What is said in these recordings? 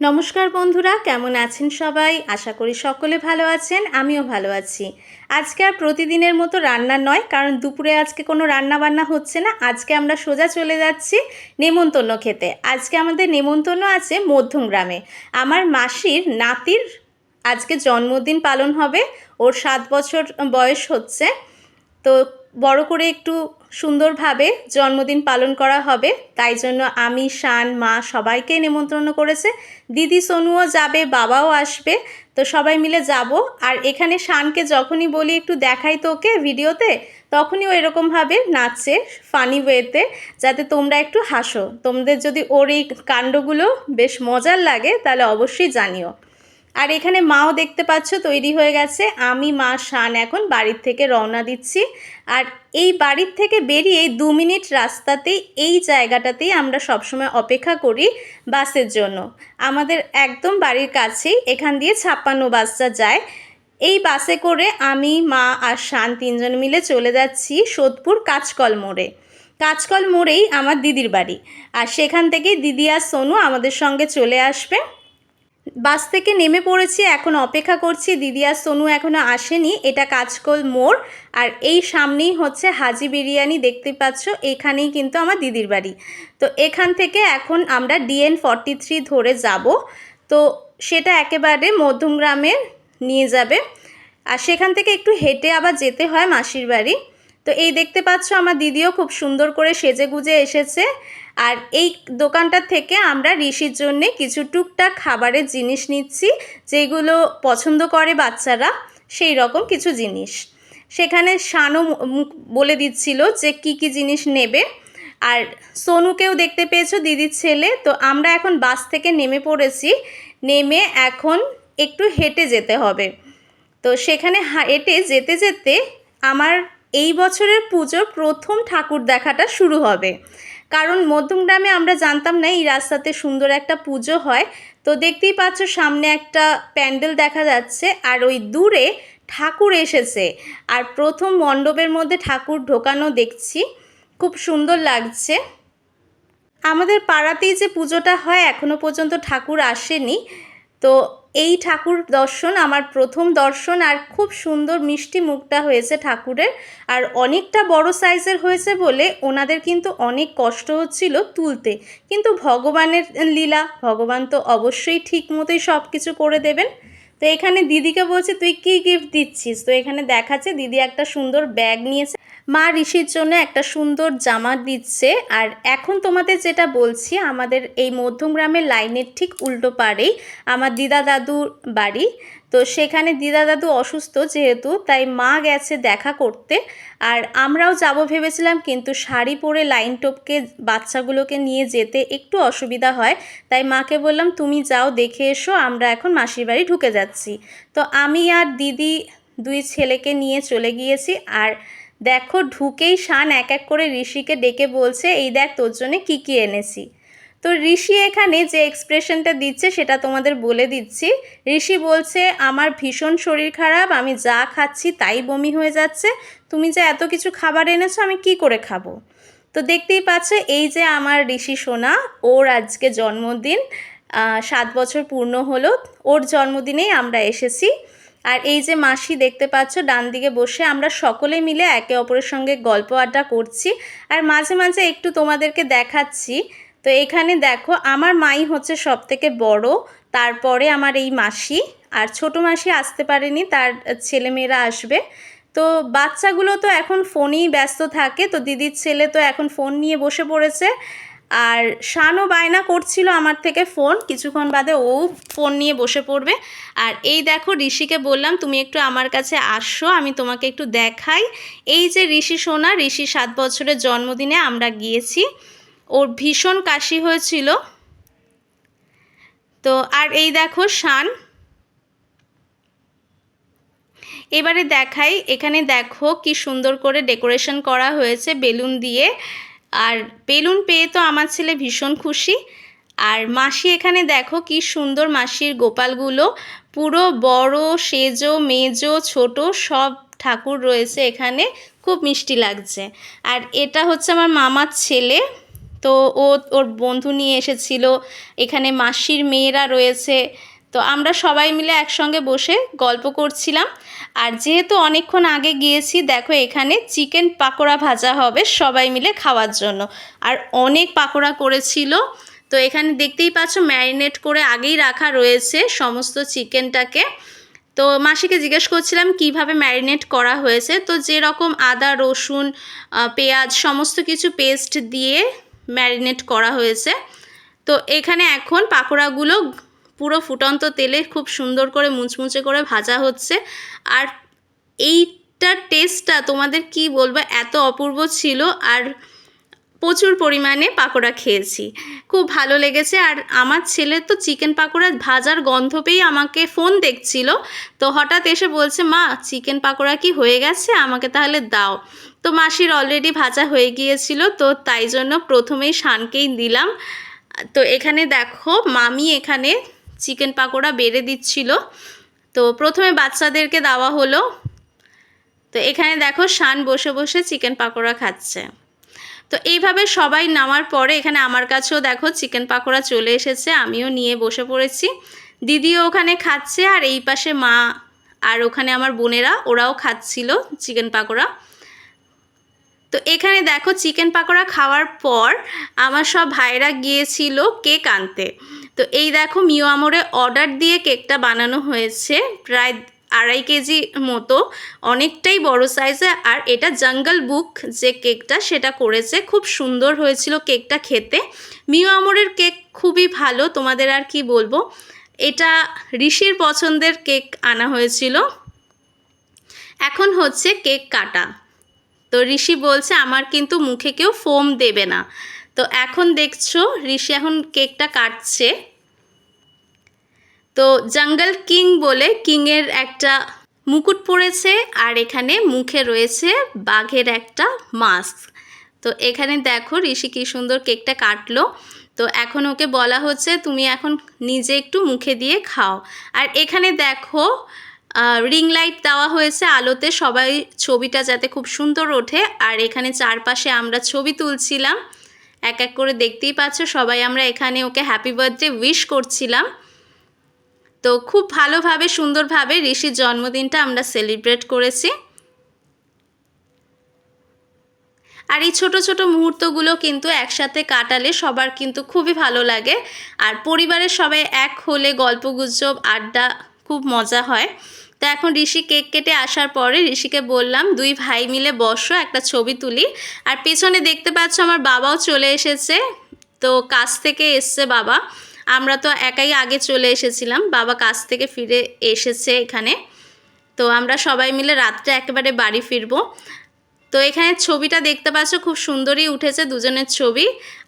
নমস্কার বন্ধুরা, কেমন আছেন সবাই? আশা করি সকলে ভালো আছেন, আমিও ভালো আছি। আজকে আর প্রতিদিনের মতো রান্না নয়, কারণ দুপুরে আজকে কোনো রান্না বান্না হচ্ছে না। আজকে আমরা সোজা চলে যাচ্ছি নেমন্তন্ন খেতে। আজকে আমাদের নেমন্তন্ন আছে মধ্যমগ্রামে আমার মাসির নাতির আজকে জন্মদিন পালন হবে, ওর সাত বছর বয়স হচ্ছে। তো বড় করে একটু সুন্দরভাবে জন্মদিন পালন করা হবে। তাই জন্য আমি, শান, মা সবাইকে নিমন্ত্রণ করেছে। দিদি সোনুও যাবে, বাবাও আসবে। তো সবাই মিলে যাব। আর এখানে শানকে যখনই বলি একটু দেখাই তোকে ভিডিওতে, তখনই ও এরকমভাবে নাচছে ফানি ওয়েতে যাতে তোমরা একটু হাসো। তোমাদের যদি ওর এই কাণ্ডগুলো বেশ মজার লাগে, তাহলে অবশ্যই জানিও। আর এখানে মাও দেখতে পাচ্ছ, তৈরি হয়ে গেছে। আমি, মা, শান এখন বাড়ির থেকে রওনা দিচ্ছি। আর এই বাড়ির থেকে বেরিয়ে দু মিনিট রাস্তাতেই এই জায়গাটাতেই আমরা সবসময় অপেক্ষা করি বাসের জন্য। আমাদের একদম বাড়ির কাছেই এখান দিয়ে ছাপ্পান্ন বাসটা যায়। এই বাসে করে আমি, মা আর শান তিনজন মিলে চলে যাচ্ছি সোদপুর কাঁচকল মোড়ে। কাঁচকল মোড়েই আমার দিদির বাড়ি। আর সেখান থেকেই দিদি আর সোনু আমাদের সঙ্গে চলে আসবে। বাস থেকে নেমে পড়েছি, এখন অপেক্ষা করছি, দিদি আর সোনু এখনও আসেনি, এটা কাজকল মোড়, আর এই সামনেই হচ্ছে হাজি বিরিয়ানি, দেখতে পাচ্ছ, এখানেই কিন্তু আমার দিদির বাড়ি। তো এখান থেকে এখন আমরা ডিএন ফর্টি থ্রি ধরে যাব, তো সেটা একেবারে মধ্যমগ্রামে নিয়ে যাবে, আর সেখান থেকে একটু হেঁটে আবার যেতে হয় মাসির বাড়ি। তো এই দেখতে পাচ্ছ, আমার দিদিও খুব সুন্দর করে সেজে গুজে এসেছে আর এই দোকানটার থেকে আমরা ঋষির জন্যে কিছু টুকটাক খাবারের জিনিস নিচ্ছি, যেগুলো পছন্দ করে বাচ্চারা, সেই রকম কিছু জিনিস। সেখানে শানও বলে দিচ্ছিল যে কি কি জিনিস নেবে। আর সোনুকেও দেখতে পেয়েছ দিদির ছেলে। তো আমরা এখন বাস থেকে নেমে পড়েছি। নেমে এখন একটু হেঁটে যেতে হবে। তো সেখানে হেঁটে যেতে যেতে আমার এই বছরের পুজোর প্রথম ঠাকুর দেখাটা শুরু হবে। কারণ মধ্যমগ্রামে আমরা জানতাম না এই রাস্তাতে সুন্দর একটা পুজো হয়। তো দেখতেই পাচ্ছ সামনে একটা প্যান্ডেল দেখা যাচ্ছে আর ওই দূরে ঠাকুর এসেছে। আর প্রথম মণ্ডপের মধ্যে ঠাকুর ঢোকানো দেখছি। খুব সুন্দর লাগছে। আমাদের পাড়াতেই যে পুজোটা হয় এখনও পর্যন্ত ঠাকুর আসেনি। তো এই ঠাকুর দর্শন আমার প্রথম দর্শন আর খুব সুন্দর মিষ্টি মুখটা হয়েছে ঠাকুরের। আর অনেকটা বড় সাইজের হয়েছে বলে ওনাদের কিন্তু অনেক কষ্ট হচ্ছিল তুলতে। কিন্তু ভগবানের লীলা, ভগবান তো অবশ্যই ঠিক মতোই সব কিছু করে দেবেন। তো এখানে দিদিকে বলছে, তুই কি গিফট দিচ্ছিস? তো এখানে দেখাচ্ছে দিদি একটা সুন্দর ব্যাগ নিয়েছে। মা ঋষির জন্য একটা সুন্দর জামা দিচ্ছে। আর এখন তোমাদের যেটা বলছি, আমাদের এই মধ্যমগ্রামের লাইনের ঠিক উল্টো পারেই আমার দিদা দাদুর বাড়ি। তো সেখানে দিদা দাদু অসুস্থ যেহেতু, তাই মা গেছে দেখা করতে। আর আমরাও যাব ভেবেছিলাম, কিন্তু শাড়ি পরে লাইন টপকে বাচ্চাগুলোকে নিয়ে যেতে একটু অসুবিধা হয়। তাই মাকে বললাম, তুমি যাও, দেখে এসো, আমরা এখন মাসির বাড়ি ঢুকে যাচ্ছি। তো আমি আর দিদি দুই ছেলেকে নিয়ে চলে গিয়েছি। আর দেখো, ঢুকেই শান এক এক করে ঋষিকে ডেকে বলছে, এই দেখ, তোর জন্যে কী কী এনেছি। তো ঋষি এখানে যে এক্সপ্রেশনটা দিচ্ছে সেটা তোমাদের বলে দিচ্ছি। ঋষি বলছে, আমার ভীষণ শরীর খারাপ, আমি যা খাচ্ছি তাই বমি হয়ে যাচ্ছে। তুমি যে এত কিছু খাবার এনেছো, আমি কি করে খাব? তো দেখতেই পাচ্ছ, এই যে আমার ঋষি সোনা, ওর আজকে জন্মদিন সাত বছর পূর্ণ হলো, ওর জন্মদিনেই আমরা এসেছি। আর এই যে মাসি দেখতে পাচ্ছ, ডান দিকে বসে আমরা সকলে মিলে একে অপরের সঙ্গে গল্প আড্ডা করছি। আর মাঝে মাঝে একটু তোমাদেরকে দেখাচ্ছি তো এখানে দেখো, আমার মাই হচ্ছে সব থেকে বড়, তারপরে আমার এই মাসি, আর ছোট মাসি আসতে পারেনি, তার ছেলেমেয়েরা আসবে। তো বাচ্চাগুলো তো এখন ফোনেই ব্যস্ত থাকে, তো দিদির ছেলে তো এখন ফোন নিয়ে বসে পড়েছে। আর শানও বায়না করছিল আমার থেকে ফোন, কিছুক্ষণ বাদে ও ফোন নিয়ে বসে পড়বে। আর এই দেখো, ঋষিকে বললাম, তুমি একটু আমার কাছে আসো, আমি তোমাকে একটু দেখাই। এই যে ঋষি সোনা, ঋষি সাত বছরের জন্মদিনে আমরা গিয়েছি। ওর ভীষণ কাশি হয়েছিল। তো আর এই দেখো শান। এবারে দেখাই, এখানে দেখো কি সুন্দর করে ডেকোরেশন করা হয়েছে বেলুন দিয়ে। আর বেলুন পেয়ে তো আমার ছেলে ভীষণ খুশি। আর মাসি এখানে দেখো কি সুন্দর মাসির গোপালগুলো। পুরো বড়, সেজো, মেজো, ছোট সব ঠাকুর রয়েছে এখানে। খুব মিষ্টি লাগছে। আর এটা হচ্ছে আমার মামার ছেলে। তো ও ওর বন্ধু নিয়ে এসেছিল। এখানে মাসির মেয়েরা রয়েছে। তো আমরা সবাই মিলে একসঙ্গে বসে গল্প করছিলাম। আর যেহেতু অনেকক্ষণ আগে গিয়েছি, দেখো এখানে চিকেন পাকোড়া ভাজা হবে সবাই মিলে খাওয়ার জন্য। আর অনেক পাকোড়া করেছিল। তো এখানে দেখতেই পাচ্ছ ম্যারিনেট করে আগেই রাখা রয়েছে সমস্ত চিকেনটাকে। তো মাসিকে জিজ্ঞেস করছিলাম কীভাবে ম্যারিনেট করা হয়েছে। তো যেরকম আদা, রসুন পেঁয়াজ, সমস্ত কিছু পেস্ট দিয়ে ম্যারিনেট করা হয়েছে। তো এখানে এখন পাকোড়াগুলো পুরো ফুটন্ত তেলে খুব সুন্দর করে মুচমুচে করে ভাজা হচ্ছে। আর এইটার টেস্টটা তোমাদের কি বলব, এত অপূর্ব ছিল। আর প্রচুর পরিমাণে পাকোড়া খেয়েছি। খুব ভালো লেগেছে আর আমার ছেলে তো চিকেন পাকোড়া ভাজার গন্ধ পেয়েই আমাকে ফোন দেখছিল। তো হঠাৎ এসে বলছে, মা, চিকেন পাকোড়া কি হয়ে গেছে? আমাকে তাহলে দাও। তো মাসির অলরেডি ভাজা হয়ে গিয়েছিল, তো তাই জন্য প্রথমেই শানকেই দিলাম। তো এখানে দেখো, মামি এখানে চিকেন পাকোড়া বেড়ে দিচ্ছিল। তো প্রথমে বাচ্চাদেরকে দেওয়া হলো। তো এখানে দেখো, শান বসে বসে চিকেন পাকোড়া খাচ্ছে। তো এইভাবে সবাই নামার পরে এখানে আমার কাছেও দেখো চিকেন পাকোড়া চলে এসেছে, আমিও নিয়ে বসে পড়েছি। দিদিও ওখানে খাচ্ছে আর এই পাশে মা আর ওখানে আমার বোনেরা, ওরাও খাচ্ছিল চিকেন পাকোড়া। তো এখানে দেখো চিকেন পাকোড়া খাওয়ার পর আমার সব ভাইরা গিয়েছিল কেক আনতে। তো এই দেখো মিও আমরে অর্ডার দিয়ে কেকটা বানানো হয়েছে, প্রায় আড়াই কেজি মতো, অনেকটাই বড় সাইজে আর এটা জঙ্গল বুক যে কেকটা সেটা করেছে। খুব সুন্দর হয়েছিল কেকটা খেতে। মিও আমরের কেক খুবই ভালো, তোমাদের আর কি বলব। এটা ঋষির পছন্দের কেক আনা হয়েছিল। এখন হচ্ছে কেক কাটা। তো ঋষি বলছে, আমার কিন্তু মুখে কেউ ফোম দেবে না। তো এখন দেখছ, ঋষি এখন কেকটা কাটছে। তো জঙ্গল কিং বলে কিংয়ের একটা মুকুট পড়েছে আর এখানে মুখে রয়েছে বাঘের একটা মাস্ক তো এখানে দেখো ঋষি কি সুন্দর কেকটা কাটলো। তো এখন ওকে বলা হচ্ছে তুমি এখন নিজে একটু মুখে দিয়ে খাও। আর এখানে দেখো রিং লাইট দেওয়া হয়েছে আলোতে, সবাই ছবিটা যাতে খুব সুন্দর ওঠে। আর এখানে চারপাশে আমরা ছবি তুলছিলাম। এক এক করে দেখতেই পাচ্ছ, সবাই আমরা এখানে ওকে হ্যাপি বার্থডে উইশ করছিলাম। তো খুব ভালোভাবে, সুন্দরভাবে ঋষির জন্মদিনটা আমরা সেলিব্রেট করেছি। আর এই ছোট ছোট মুহূর্তগুলো কিন্তু একসাথে কাটালে সবার কিন্তু খুবই ভালো লাগে। আর পরিবারের সবাই এক হলে গল্পগুজব আড্ডা খুব মজা হয়। তো এখন ঋষি কেক কেটে আসার পরে ঋষিকে বললাম, দুই ভাই মিলে বসো, একটা ছবি তুলি। আর পেছনে দেখতে পাচ্ছ আমার বাবাও চলে এসেছে। তো কাছ থেকে এসছে বাবা। আমরা তো একাই আগে চলে এসেছিলাম, বাবা কাজ থেকে ফিরে এসেছে এখানে। তো আমরা সবাই মিলে রাত্রে একেবারে বাড়ি ফিরবো। তো এখানে ছবিটা দেখতে পাচ্ছ, খুব সুন্দরই উঠেছে দুজনের ছবি।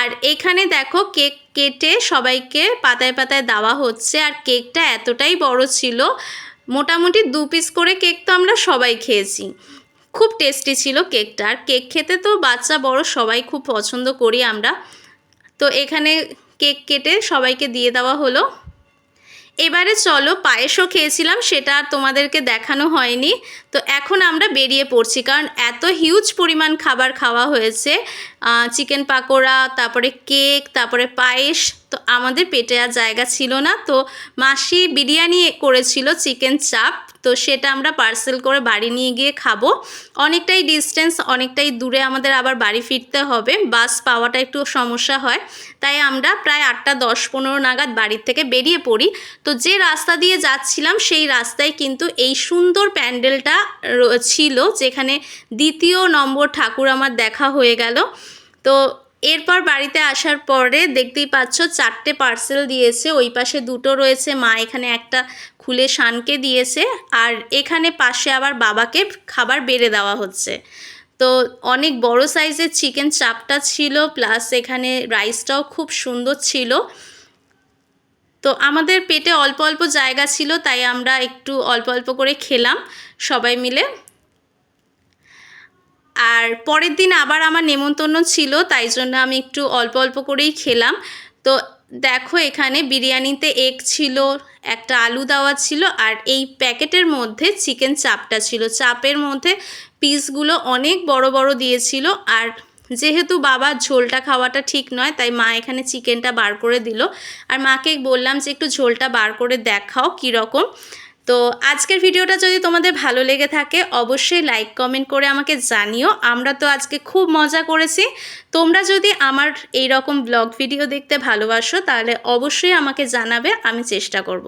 আর এখানে দেখো কেক কেটে সবাইকে পাতায় পাতায় দেওয়া হচ্ছে, আর কেকটা এতটাই বড় ছিল, মোটামুটি দু পিস করে কেক তো আমরা সবাই খেয়েছি। খুব টেস্টি ছিল কেকটা, আর কেক খেতে তো বাচ্চা বড়, সবাই খুব পছন্দ করি আমরা। তো এখানে কেক কেটে সবাইকে দিয়ে দেওয়া হলো। এবারে চলো পায়েসও খেয়েছিলাম, সেটা আর তোমাদেরকে দেখানো হয়নি। তো এখন আমরা বেরিয়ে পড়ছি, কারণ এত হিউজ পরিমাণ খাবার খাওয়া হয়েছে। চিকেন পাকোড়া, তারপরে কেক তারপরে পায়েস তো আমাদের পেটে আর জায়গা ছিল না। তো মাসি বিরিয়ানি করেছিল চিকেন চাপ। তো সেটা আমরা পার্সেল করে বাড়ি নিয়ে গিয়ে খাব। অনেকটাই ডিস্টেন্স অনেকটাই দূরে আমাদের আবার বাড়ি ফিরতে হবে। বাস পাওয়াটা একটু সমস্যা হয়। তাই আমরা প্রায় আটটা দশ পনেরো নাগাদ বাড়ির থেকে বেরিয়ে পড়ি। তো যে রাস্তা দিয়ে যাচ্ছিলাম, সেই রাস্তায় কিন্তু এই সুন্দর প্যান্ডেলটা ছিল। যেখানে দ্বিতীয় নম্বর ঠাকুর আমার দেখা হয়ে গেল। তো এরপর বাড়িতে আসার পরে দেখতেই পাচ্ছ চারটে পার্সেল দিয়েছে। ওই পাশে দুটো রয়েছে, মা এখানে একটা খুলে শানকে দিয়েছে আর এখানে পাশে আবার বাবাকে খাবার বেড়ে দেওয়া হচ্ছে। তো অনেক বড় সাইজের চিকেন চাপটা ছিল প্লাস এখানে রাইসটাও খুব সুন্দর ছিল। তো আমাদের পেটে অল্প অল্প জায়গা ছিল, তাই আমরা একটু অল্প অল্প করে খেলাম। সবাই মিলে আর পরের দিন আবার আমার নেমন্তন্ন ছিল, তাই জন্য আমি একটু অল্প অল্প করেই খেলাম। তো দেখো এখানে বিরিয়ানিতে এগ ছিল, একটা আলু দেওয়া ছিল, আর এই প্যাকেটের মধ্যে চিকেন চাপটা ছিল। চাপের মধ্যে পিসগুলো অনেক বড় বড় দিয়েছিল, আর যেহেতু বাবার ঝোলটা খাওয়াটা ঠিক নয়, তাই মা এখানে চিকেনটা বার করে দিল। আর মাকে বললাম যে একটু ঝোলটা বার করে দেখাও কীরকম। তো আজকের ভিডিওটা যদি তোমাদের ভালো লেগে থাকে, অবশ্যই লাইক কমেন্ট করে আমাকে জানিও। আমরা তো আজকে খুব মজা করেছি। তোমরা যদি আমার এই রকম ব্লগ ভিডিও দেখতে ভালোবাসো, তাহলে অবশ্যই আমাকে জানাবে, আমি চেষ্টা করব।